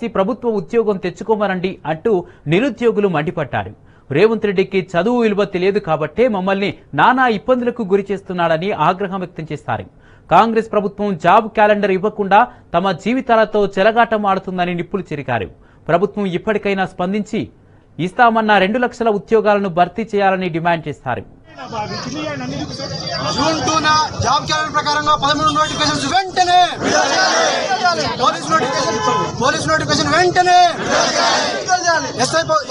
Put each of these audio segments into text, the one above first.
చేసి ప్రభుత్వ ఉద్యోగం తెచ్చుకోమనండి అంటూ నిరుద్యోగులు మండిపడ్డారు. రేవంత్ రెడ్డికి చదువు విలువ తెలియదు కాబట్టే మమ్మల్ని నానా ఇబ్బందులకు గురి చేస్తున్నాడని ఆగ్రహం వ్యక్తం చేశారు. కాంగ్రెస్ ప్రభుత్వం జాబ్ క్యాలెండర్ ఇవ్వకుండా తమ జీవితాలతో చెలగాటం ఆడుతుందని నిప్పులు చెరికారు ప్రభుత్వం ఇప్పటికైనా స్పందించి ఇస్తామన్న రెండు లక్షల ఉద్యోగాలను భర్తీ చేయాలని డిమాండ్ చేశారు. జూన్ టూన జాబ్ క్యాలెండర్ ప్రకారంగా పదమూడు నోటిఫికేషన్స్ వెంటనే పోలీస్ నోటిఫికేషన్ పోలీస్ నోటిఫికేషన్ వెంటనే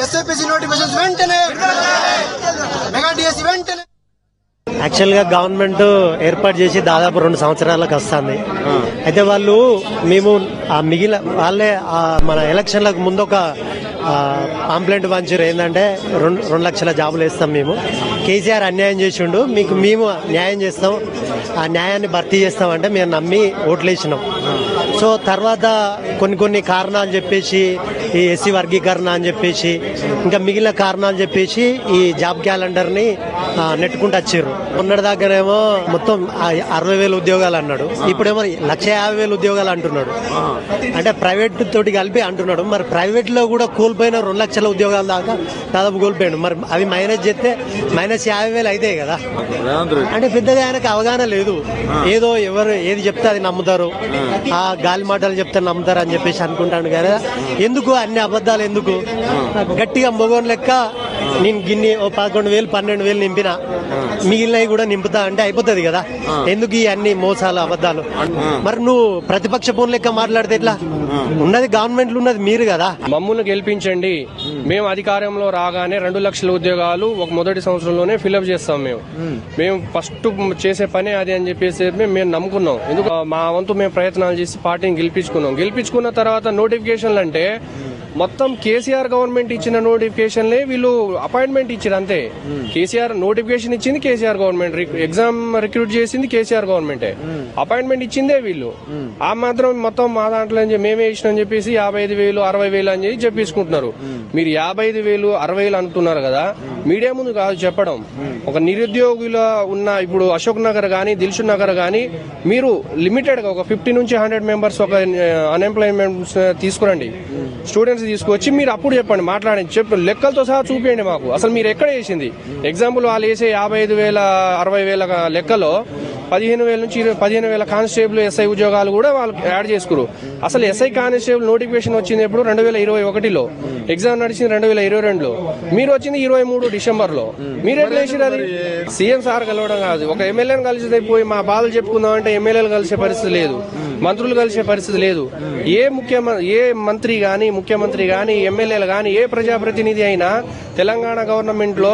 ఎస్ఐపిసి నోటిఫికేషన్స్ వెంటనే మెగా డిఎస్సి వెంటనే యాక్చువల్గా గవర్నమెంట్ ఏర్పాటు చేసి దాదాపు రెండు సంవత్సరాలకు వస్తుంది. అయితే వాళ్ళు మేము ఆ మిగిలిన వాళ్ళే మన ఎలక్షన్లకు ముందు ఒక పాంప్లెంట్ పంచారు ఏంటంటే రెండు రెండు లక్షల జాబులు వేస్తాం మేము. కేసీఆర్ అన్యాయం చేసిండు మీకు మేము న్యాయం చేస్తాం ఆ న్యాయాన్ని భర్తీ చేస్తామంటే మేము నమ్మి ఓట్లేసినాం. సో తర్వాత కొన్ని కొన్ని కారణాలు చెప్పేసి ఈ ఎస్సీ వర్గీకరణ అని చెప్పేసి ఇంకా మిగిలిన కారణాలు చెప్పేసి ఈ జాబ్ క్యాలెండర్ని నెట్టుకుంటూ వచ్చారు ఉన్నటి దగ్గరేమో మొత్తం అరవై వేల ఉద్యోగాలు అన్నాడు. ఇప్పుడేమో లక్ష యాభై వేల ఉద్యోగాలు అంటున్నాడు. అంటే ప్రైవేట్ తోటి కలిపి అంటున్నాడు. మరి ప్రైవేట్లో కూడా కోల్పోయిన రెండు లక్షల ఉద్యోగాల దాకా దాదాపు కోల్పోయాడు. మరి అవి మైనస్ చేస్తే మైనస్ యాభై వేలు అయితే కదా. అంటే పెద్దగా ఆయనకు అవగాహన లేదు. ఏదో ఎవరు ఏది చెప్తే అది నమ్ముతారు. ఆ. గాలి మాటలు చెప్తే నమ్ముతారు అని చెప్పేసి అనుకుంటాను కదా ఎందుకు అన్ని అబద్ధాలు ఎందుకు? గట్టిగా మొగోన్ లెక్క నేను గిన్ని ఓ పదకొండు వేలు పన్నెండు వేలు నింపిన మిగిలినవి కూడా నింపుతా అంటే అయిపోతుంది కదా. ఎందుకు ఈ అన్ని మోసాలు అబద్ధాలు? మరి నువ్వు ప్రతిపక్ష ఫోన్ లెక్క మాట్లాడితే ఎట్లా? ఉన్నది గవర్నమెంట్ ఉన్నది మీరు కదా. మమ్మల్ని గెలిపించండి. మేము అధికారంలో రాగానే రెండు లక్షల ఉద్యోగాలు ఒక మొదటి సంవత్సరంలోనే ఫిల్అప్ చేస్తాం మేము. మేము ఫస్ట్ చేసే పని అది అని చెప్పేసి మేము మేము నమ్ముకున్నాం. ఎందుకు? మా వంతు మేము ప్రయత్నాలు చేసి పార్టీని గెలిపించుకున్నాం. గెలిపించుకున్న తర్వాత నోటిఫికేషన్లు అంటే మొత్తం కేసీఆర్ గవర్నమెంట్ ఇచ్చిన నోటిఫికేషన్లే వీళ్ళు అపాయింట్మెంట్ ఇచ్చారు అంతే. కేసీఆర్ నోటిఫికేషన్ ఇచ్చింది కేసీఆర్ గవర్నమెంట్. ఎగ్జామ్ రిక్రూట్ చేసింది కేసీఆర్ గవర్నమెంటే. అపాయింట్మెంట్ ఇచ్చిందే వీళ్ళు. ఆ మాత్రం మొత్తం మా దాంట్లో మేమే ఇచ్చినాం అని చెప్పేసి యాభై ఐదు వేలు అరవై వేలు అని చెప్పి చెప్పేసుకుంటున్నారు. మీరు యాభై ఐదు వేలు అరవై వేలు అంటున్నారు కదా మీడియా ముందు కాదు చెప్పడం. ఒక నిరుద్యోగుల ఉన్న ఇప్పుడు అశోక్ నగర్ గానీ దిల్షుక్ నగర్ గానీ మీరు లిమిటెడ్గా ఒక ఫిఫ్టీ నుంచి హండ్రెడ్ మెంబర్స్ ఒక అన్ఎంప్లాయ్మెంట్ తీసుకురండి. స్టూడెంట్స్ తీసుకొచ్చి మీరు అప్పుడు చెప్పండి మాట్లాడండి. చెప్పు లెక్కలతో సహా చూపించండి మాకు. అసలు మీరు ఎక్కడ వేసింది? ఎగ్జాంపుల్ వాళ్ళు వేసే యాభై ఐదు వేల అరవై వేల లెక్కలో పదిహేను వేల నుంచి పదిహేను వేల కానిస్టేబుల్ ఎస్ఐ ఉద్యోగాలు కూడా వాళ్ళు యాడ్ చేసుకురు. అసలు ఎస్ఐ కానిస్టేబుల్ నోటిఫికేషన్ వచ్చింది ఎప్పుడు రెండు వేల ఇరవై ఒకటిలో ఎగ్జామ్ నడిచింది రెండు వేల ఇరవై రెండులో. మీరు వచ్చింది ఇరవై మూడు డిసెంబర్లో మీరు వేసిరు అది? సీఎం సార్ కలవడం కాదు. ఒక ఎమ్మెల్యేని కలిసి పోయి మా బాధలు చెప్పుకుందాం అంటే ఎమ్మెల్యేలు కలిసే పరిస్థితి లేదు. మంత్రులు కలిసే పరిస్థితి లేదు. ఏ ముఖ్యమంత్రి ఏ మంత్రి గాని ముఖ్యమంత్రి గాని ఎమ్మెల్యేలు గాని ఏ ప్రజాప్రతినిధి అయినా తెలంగాణ గవర్నమెంట్లో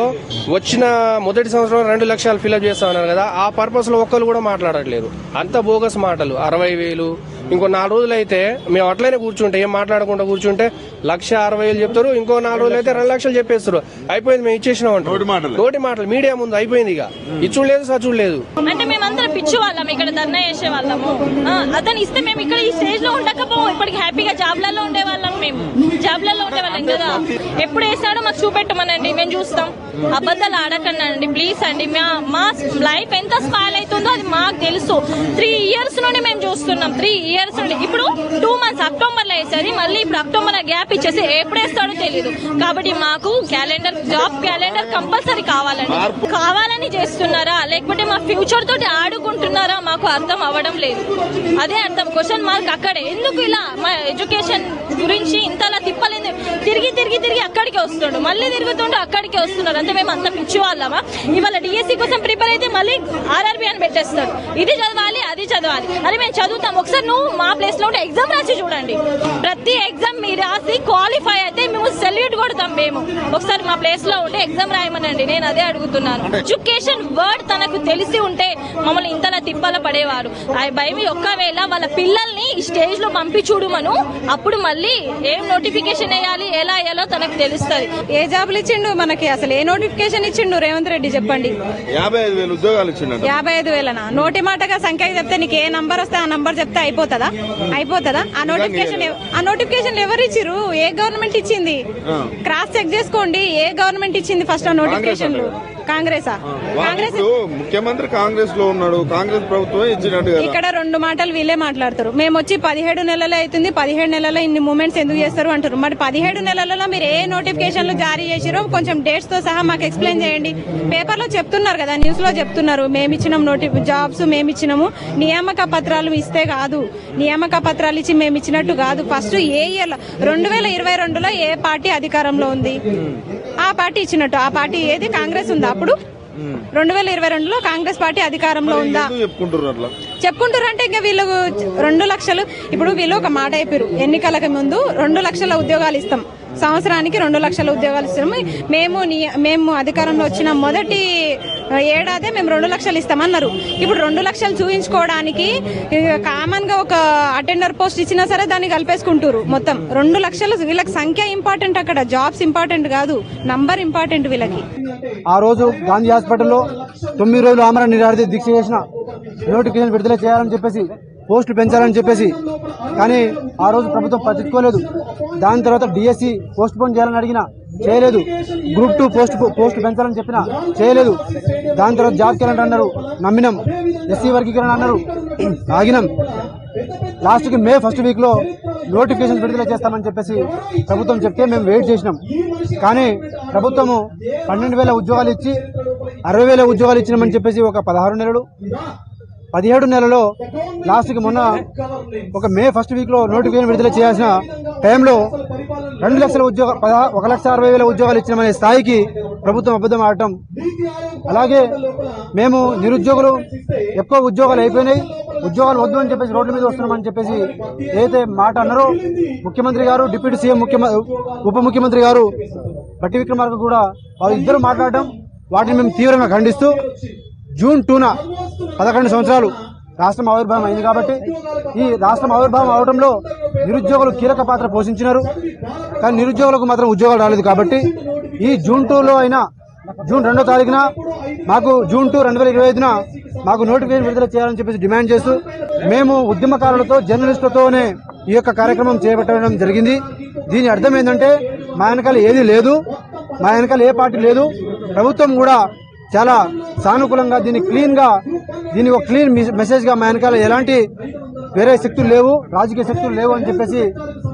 వచ్చిన మొదటి సంవత్సరం రెండు లక్షలు ఫిల్అప్ చేస్తా ఉన్నారు కదా ఆ పర్పస్లో ఒక్కరు కూడా మాట్లాడట్లేదు. అంత బోగస్ మాటలు. అరవై వేలు ఇంకో నాలుగు రోజులు అయితే మేము అట్లనే కూర్చుంటే ఏం మాట్లాడకుండా కూర్చుంటే లక్ష అరవై వేలు చెప్తారు ఇంకో నాలుగు రోజులు అయితే రెండు లక్షలు చెప్పేస్తారు. అయిపోయింది మేము ఇచ్చేసినాం అంటారు నోటి మాటలు. మీడియా ముందు అయిపోయింది ఇక. ఇచ్చుడు లేదు సచ్చుడు లేదు అంటే మేమందరం పిచ్చి వాళ్ళం ఇక్కడ ధర్నా చేసే వాళ్ళము అతను ఇస్తే మేము ఇక్కడ ఈ స్టేజ్లో ఉండకపోము ఇప్పటికి హ్యాపీగా జాబ్లలో ఉండే వాళ్ళం మేము. జాబ్లలో ఉండే వాళ్ళం కదా. ఎప్పుడు వేసాడో మాకు చూపెట్టమనండి. మేము చూస్తాం. అబద్ధాలు ఆడకండి ప్లీజ్ అండి మా మా లైఫ్ ఎంత స్పాయిల్ అవుతుందో అది మాకు తెలుసు. త్రీ ఇయర్స్ నుండి మేము చూస్తున్నాం. త్రీ ఇయర్స్ నుండి. ఇప్పుడు టూ మంత్స్ అక్టోబర్లో వేసేది. మళ్ళీ ఇప్పుడు అక్టోబర్లో గ్యాప్ ఇచ్చేసి ఎప్పుడు వేస్తాడో తెలియదు కాబట్టి మాకు క్యాలెండర్ జాబ్ క్యాలెండర్ కంపల్సరీ కావాలండి. కావాలని చేస్తున్నారా? లేకపోతే మా ఫ్యూచర్ తోటి ఆడుకుంటున్నారా? మాకు అర్థం అవ్వడం లేదు. అదే అర్థం. క్వశ్చన్ మార్క్ అక్కడే. ఎందుకు ఇలా మా ఎడ్యుకేషన్ గురించి ఇంతలా తిప్పలేదు తిరిగి తిరిగి తిరిగి అక్కడికి వస్తుండు మళ్ళీ తిరుగుతుండు అక్కడికి వస్తున్నారు అంటే మేము అంత పిచ్చి వాళ్ళమా ఇవాళ డిఎస్సి కోసం ప్రిపేర్ అయితే మళ్ళీ ఆర్ఆర్బి అని పెట్టేస్తాడు. ఇది చదవాలి అది చదవాలి. అరే మేము చదువుతాం. ఒకసారి నువ్వు మా ప్లేస్లో ఉంటే ఎగ్జామ్ రాసి చూడండి ప్రతి ఎగ్జామ్ మీరు రాసి క్వాలిఫై అయితే మేము కొడతాం మేము. ఒకసారి మా ప్లేస్లో ఉంటే ఎగ్జామ్ రాయమనండి. నేను అదే అడుగుతున్నాను. ఎడ్యుకేషన్ వర్డ్ తనకు తెలిసి ఉంటే మమ్మల్ని ఇంతలా తిప్పల పడేవారు. ఆ భయం ఒక్కవేళ వాళ్ళ పిల్లల్ని ఈ స్టేజ్లో పంపి చూడమను అప్పుడు మళ్ళీ ఏం నోటిఫికేషన్ వేయాలి ఎలా వేయాలో తనకు తెలుస్తుంది. ఏ జాబులు ఇచ్చిండు? మనకి అసలు ఏ నోటిఫికేషన్ ఇచ్చిండు? రేవంత్ రెడ్డి చెప్పండి. యాభై ఐదు వేలు ఉద్యోగాలు యాభై ఐదు వేలనా? నోటి మాటగా సంఖ్య చెప్తే నీకు ఏ నంబర్ వస్తే ఆ నంబర్ చెప్తే అయిపోతుందా? అయిపోతుందా? ఆ నోటిఫికేషన్ ఆ నోటిఫికేషన్ ఎవరు ఇచ్చిర్రు ఏ గవర్నమెంట్ ఇచ్చింది? క్రాస్ చెక్ చేసుకోండి. ఏ గవర్నమెంట్ ఇచ్చింది ఫస్ట్ నోటిఫికేషన్లు? కాంగ్రెసా? కాంగ్రెస్ ముఖ్యమంత్రి కాంగ్రెస్లో ఉన్నాడు. కాంగ్రెస్ ప్రభుత్వమే ఇచ్చినట్టు ఇక్కడ రెండు మాటలు వీళ్ళే మాట్లాడతారు. మేము వచ్చి పదిహేడు నెలలే అవుతుంది. పదిహేడు నెలల్లో ఇన్ని మూమెంట్స్ ఎందుకు చేస్తారు అంటారు మరి పదిహేడు నెలలలో మీరు ఏ నోటిఫికేషన్లు జారీ చేసిరో కొంచెం డేట్స్తో సహా మాకు ఎక్స్ప్లెయిన్ చేయండి. పేపర్లో చెప్తున్నారు కదా న్యూస్లో చెప్తున్నారు. మేము ఇచ్చినాం నోటి జాబ్స్ మేము ఇచ్చినాము. నియామక పత్రాలు ఇస్తే కాదు. నియామక పత్రాలు ఇచ్చి మేము ఇచ్చినట్టు కాదు. ఫస్ట్ ఏ ఇయర్ రెండు వేల ఇరవై రెండులో ఏ పార్టీ అధికారంలో ఉంది? ఆ పార్టీ ఇచ్చినట్టు. ఆ పార్టీ ఏది? కాంగ్రెస్ ఉందా? అప్పుడు రెండు వేల ఇరవై రెండులో కాంగ్రెస్ పార్టీ అధికారంలో ఉందా? చెప్పుకుంటారు అంటే ఇంకా వీళ్ళు రెండు లక్షలు. ఇప్పుడు వీళ్ళు ఒక మాట అయిపోయారు ఎన్నికలకు ముందు రెండు లక్షల ఉద్యోగాలు ఇస్తాం. సంవత్సరానికి రెండు లక్షల ఉద్యోగాలు ఇస్తున్నాము. మేము మేము అధికారంలో వచ్చిన మొదటి ఏడాదే మేము రెండు లక్షలు ఇస్తామన్నారు. ఇప్పుడు రెండు లక్షలు చూపించుకోవడానికి కామన్గా ఒక అటెండర్ పోస్ట్ ఇచ్చినా సరే దాన్ని కలిపేసుకుంటారు మొత్తం. రెండు లక్షలు వీళ్ళకి సంఖ్య ఇంపార్టెంట్ అక్కడ జాబ్స్ ఇంపార్టెంట్ కాదు నంబర్ ఇంపార్టెంట్ వీళ్ళకి. ఆ రోజు గాంధీ హాస్పిటల్లో తొమ్మిది రోజులు ఆమరణ నిరాడితే దీక్ష చేసిన నోటిఫికేషన్ విడుదల చేయాలని చెప్పేసి పోస్టులు పెంచాలని చెప్పేసి. కానీ ఆ రోజు ప్రభుత్వం పట్టించుకోలేదు. దాని తర్వాత డిఎస్సి పోస్ట్ పోన్ చేయాలని అడిగిన చేయలేదు. గ్రూప్ టూ పోస్ట్ పోస్ట్ పెంచాలని చెప్పిన చేయలేదు. దాని తర్వాత జాబ్ క్యాలెండర్ అన్నారు. నమ్మినాం. ఎస్సీ వర్గీకరణ అన్నారు. ఆగినాం. లాస్ట్కి మే ఫస్ట్ వీక్లో నోటిఫికేషన్ విడుదల చేస్తామని చెప్పేసి ప్రభుత్వం చెప్తే మేము వెయిట్ చేసినాం. కానీ ప్రభుత్వము పన్నెండు వేల ఉద్యోగాలు ఇచ్చి అరవై వేల ఉద్యోగాలు ఇచ్చినామని చెప్పేసి ఒక పదహారు నెలలు పదిహేడు నెలలో లాస్ట్కి మొన్న ఒక మే ఫస్ట్ వీక్లో నోటిఫికేషన్ విడుదల చేయాల్సిన టైంలో రెండు లక్షల ఉద్యోగ ఒక లక్ష అరవై వేల ఉద్యోగాలు ఇచ్చినామనే స్థాయికి ప్రభుత్వం అబద్ధం ఆడటం. అలాగే మేము నిరుద్యోగులు ఎక్కువ ఉద్యోగాలు అయిపోయినాయి. ఉద్యోగాలు వద్దు అని చెప్పేసి రోడ్ల మీద వస్తున్నామని చెప్పేసి ఏదైతే మాట అన్నారో ముఖ్యమంత్రి గారు డిప్యూటీ సీఎం ముఖ్యమంత్రి ఉప ముఖ్యమంత్రి గారు బట్టి విక్రమార్క కూడా వారు ఇద్దరు మాట్లాడడం వాటిని మేము తీవ్రంగా ఖండిస్తూ జూన్ టూన పదకొండు సంవత్సరాలు రాష్ట్రం ఆవిర్భావం అయింది కాబట్టి ఈ రాష్ట్రం ఆవిర్భావం అవడంలో నిరుద్యోగులు కీలక పాత్ర పోషించినారు. కానీ నిరుద్యోగులకు మాత్రం ఉద్యోగాలు రాలేదు కాబట్టి ఈ జూన్ టూలో అయినా జూన్ రెండో తారీఖున మాకు జూన్ టూ రెండు వేల ఇరవై ఐదున మాకు నోటిఫికేషన్ విడుదల చేయాలని చెప్పేసి డిమాండ్ చేస్తూ మేము ఉద్యమకారులతో జర్నలిస్టులతోనే ఈ యొక్క కార్యక్రమం చేపట్టడం జరిగింది. దీని అర్థం ఏంటంటే మా వెనకాల ఏది లేదు మా వెనకాల ఏ పార్టీ లేదు. ప్రభుత్వం కూడా చాలా సానుకూలంగా దీన్ని క్లీన్గా దీని ఒక క్లీన్ మెసేజ్గా మా వెనకాల ఎలాంటి వేరే శక్తులు లేవు రాజకీయ శక్తులు లేవు అని చెప్పేసి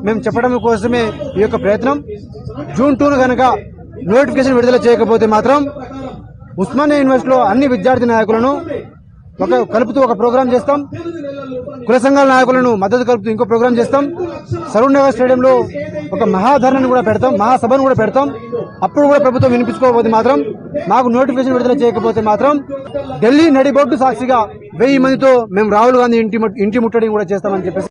మేము చెప్పడం కోసమే ఈ యొక్క ప్రయత్నం. జూన్ టూను కనుక నోటిఫికేషన్ విడుదల చేయకపోతే మాత్రం ఉస్మానియా యూనివర్సిటీలో అన్ని విద్యార్థి నాయకులను ఒక కలుపుతూ ఒక ప్రోగ్రాం చేస్తాం. కుల సంఘాల నాయకులను మద్దతు కలుపుతూ ఇంకో ప్రోగ్రాం చేస్తాం. సరూర్ నగర్ స్టేడియంలో ఒక మహాధరణను కూడా పెడతాం మహాసభను కూడా పెడతాం. అప్పుడు కూడా ప్రభుత్వం వినిపించుకోకపోతే మాత్రం మాకు నోటిఫికేషన్ విడుదల చేయకపోతే మాత్రం ఢిల్లీ నడిబొడ్డు సాక్షిగా వెయ్యి మందితో మేము రాహుల్ గాంధీ ఇంటి ఇంటి ముట్టడి కూడా చేస్తామని చెప్పేసి